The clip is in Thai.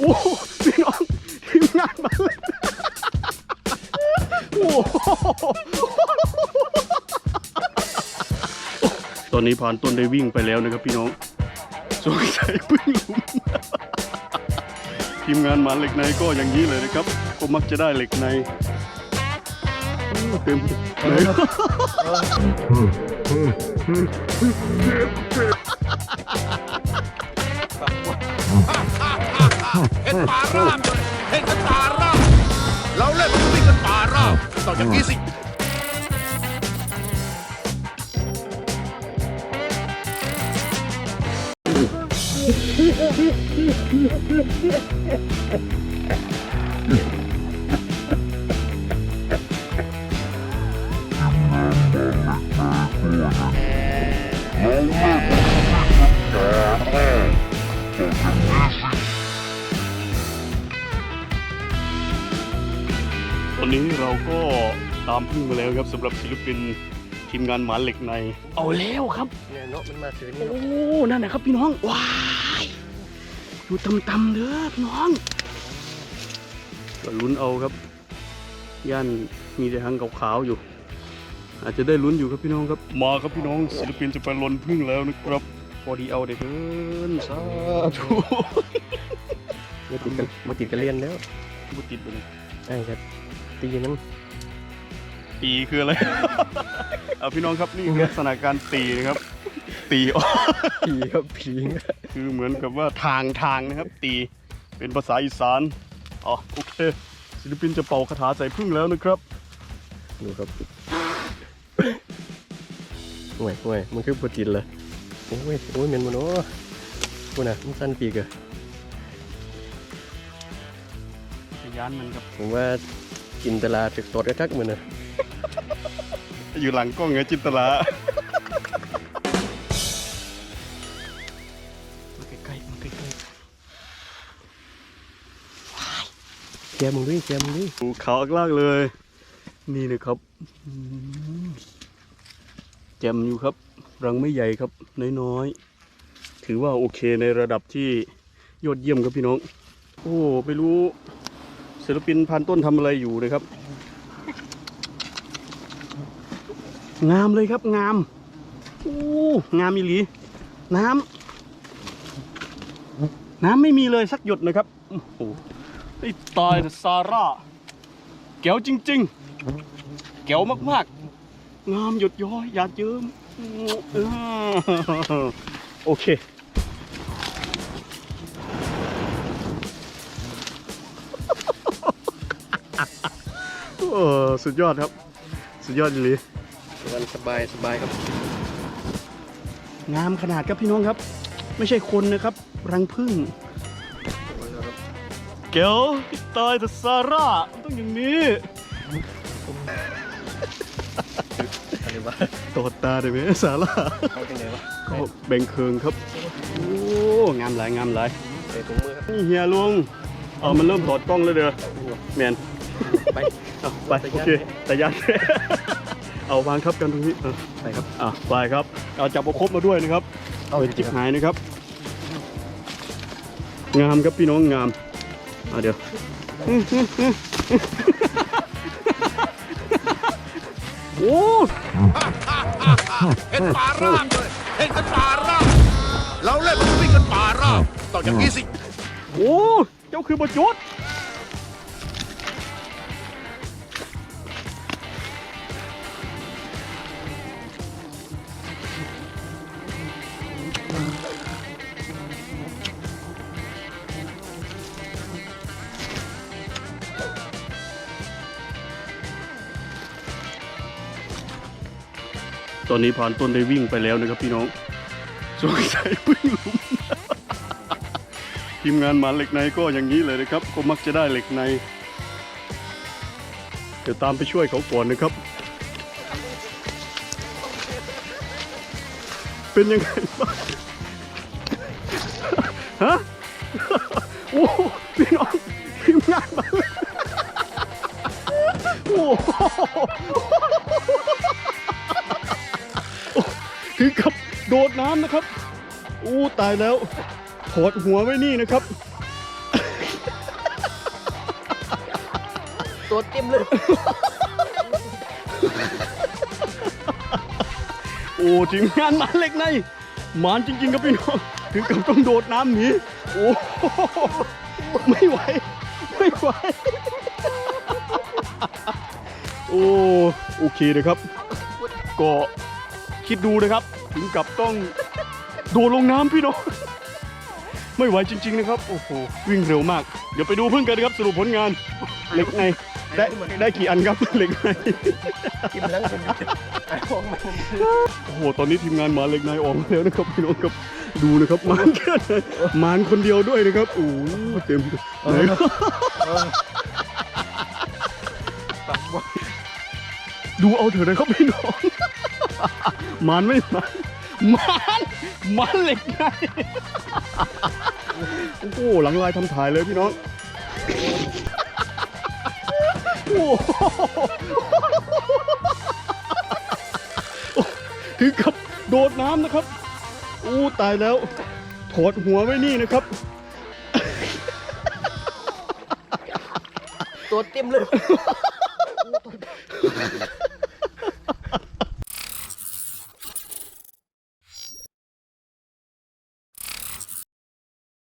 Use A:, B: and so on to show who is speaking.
A: โอ้พี่น้องทีมงานมาเลยโอ้ตอนนี้ผ่านต้นได้วิ่งไปแล้วนะครับพี่น้องสงสัยพิ่งหลุมทีมงานมาเหล็กในก็อย่างนี้เลยนะครับก็มักจะได้เหล็กในเต็มเลย
B: เห็นป่าราบเลยเห็นกันป่าราบเราเล่นวิ่งกันป่าราบต่อจากนี้สิ
A: นนี้เราก็ตามพึ่งมาแล้วครับสำหรับศิลปินทีมงานหมาเหล็กใน เอาแล้วครับ
C: เนี่ยเนาะมันมาถือนี่
A: โอ้
C: เนาะ
A: นั่นนะครับพี่น้อง ว้ายอยู่ต่ำๆเด้อพี่น้อง ก็ลุ้นเอาครับ ย่านมีแต่หางขาวๆอยู่ อาจจะได้ลุ้นอยู่ครับพี่น้องครับ มาครับพี่น้องศิลปินจะไปลนพึ่งแล้วนะครับ พอดีเอาเด็ดเดินสาธุ
C: มาติดกันมาติดกันเรียนแล้ว
A: บุติดไปเลย
C: ไอ้ครับ ตีนั้น
A: ตีคืออะไร เอาพี่น้องครับนี่คือลักษณะการตีนะครับ ตีออก
C: ผีครับผี
A: คือเหมือนกับว่าทางทางนะครับ ตีเป็นภาษาอีสานอ๋อโอเคศิลปินจะเป่าคาถาใส่พึ่งแล้วนะครับ
C: ดูครับห่วยห่วยมันคือปติดเลยโอ้ยโอ้ยเหม็นมันโอ้กูน่ะมันสั้นปีกอะ
A: พยานมันครับ
C: ผมว่า กินตลาถึกตดกระทักมันนะ
A: อยู่หลังกล้องไงจินตลามาใกล้ๆมาใกล้
C: แกมึงด้วยแกมึงด้วย
A: ๆดูขาวอักลากเลย นี่นะครับอืมแจ่มอยู่ครับ รังไม่ใหญ่ครับ น้อยๆ ถือว่าโอเคในระดับที่ยอดเยี่ยมครับพี่น้อง โอ้ ไม่รู้ ศิลปินพันต้นทำอะไรอยู่นะครับ งามเลยครับงามโอ้งามอีหลี น้ำน้ำไม่มีเลยสักหยดนะครับโอ้โหไอ้ตายซาร่าแก้วจริงๆแก้วมากๆ งามหยดย้อยหยาดเยิ้มโอเค เออสุดยอดครับ สุดยอดเลย
C: วันสบายสบายครับ
A: งามขนาดครับพี่น้องครับ ไม่ใช่คนนะครับ รังพึ่งเกลพี่ตายแต่ซาร่ามันต้องอย่างนี้
C: อะไรวะ
A: ตอดตาได้ไหมซาร่า
C: เขาเป็นไงวะ
A: ก็แบ่งเคืองครับ โอ้งามหลายงามหลาย
C: ใส่ถุงมือครับ
A: นี่เฮียลุงเอามันเริ่มถอดกล้องแล้วเด้อแมน
C: ไป
A: เอาไปโอเคแต่ยัน เอาวางครับกันตรงนี้เออ
C: ไปครับ
A: อะไปครับ เอาจับประคบมาด้วยนะครับ
C: เอา
A: เป็นจิบหายนะครับ งามครับพี่น้องงามอะเดี๋ยวโอ้
B: เห็นป่าราบเลยเห็นกันป่าราบเราเล่นวิ่งกันป่าราบต้องอย่างนี้สิ
A: โอ้เจ้าคือบจุด ตอนนี้ผ่านต้นได้วิ่งไปแล้วนะครับพี่น้องสงสัยพิ่งหลุมทีมงานหมาเหล็กในก็อย่างนี้เลยนะครับ ก็มักจะได้เหล็กในเดี๋ยวตามไปช่วยเขาก่อนนะครับ เป็นยังไงบ้างฮะโอ้พี่น้องทีมงานมาโอ้ โดดน้ำนะครับโอ้ตายแล้วถอดหัวไว้นี่นะครับ
C: ตัวเต็มเลย
A: โอ้ทีมงานหมานเหล็กในหมานจริงๆครับพี่น้องถึงกับต้องโดดน้ำหนีโอ้โหไม่ไหว ไม่ไหว โอ้โอเคนะครับ ก็คิดดูนะครับถึง กับต้องโดดลงน้ำพี่น้อง ไม่ไหวจริง ๆ นะครับ โอ้โห วิ่งเร็วมาก เดี๋ยวไปดูพึ่งกันนะครับ สรุปผลงานเหล็กในได้ได้กี่อันครับเหล็กใน
C: กินแล้วผมไอ้พวกมัน
A: โอ้โห ตอนนี้ทีมงานหมาเหล็กในออกมาแล้วนะครับพี่น้องครับดูนะครับมานแค่ไหนมานคนเดียวด้วยนะครับโอ้โหเต็มไหนดูเอาเถอะนะครับพี่น้องมานไม่มาน มานหมานเหล็กในโอ้โหหลังลายทำถ่ายเลยพี่น้องโอ้โหถึงกับโดดน้ำนะครับอู้ตายแล้ว ถอดหัวไว้นี่นะครับ
C: ตัวเต็มเลย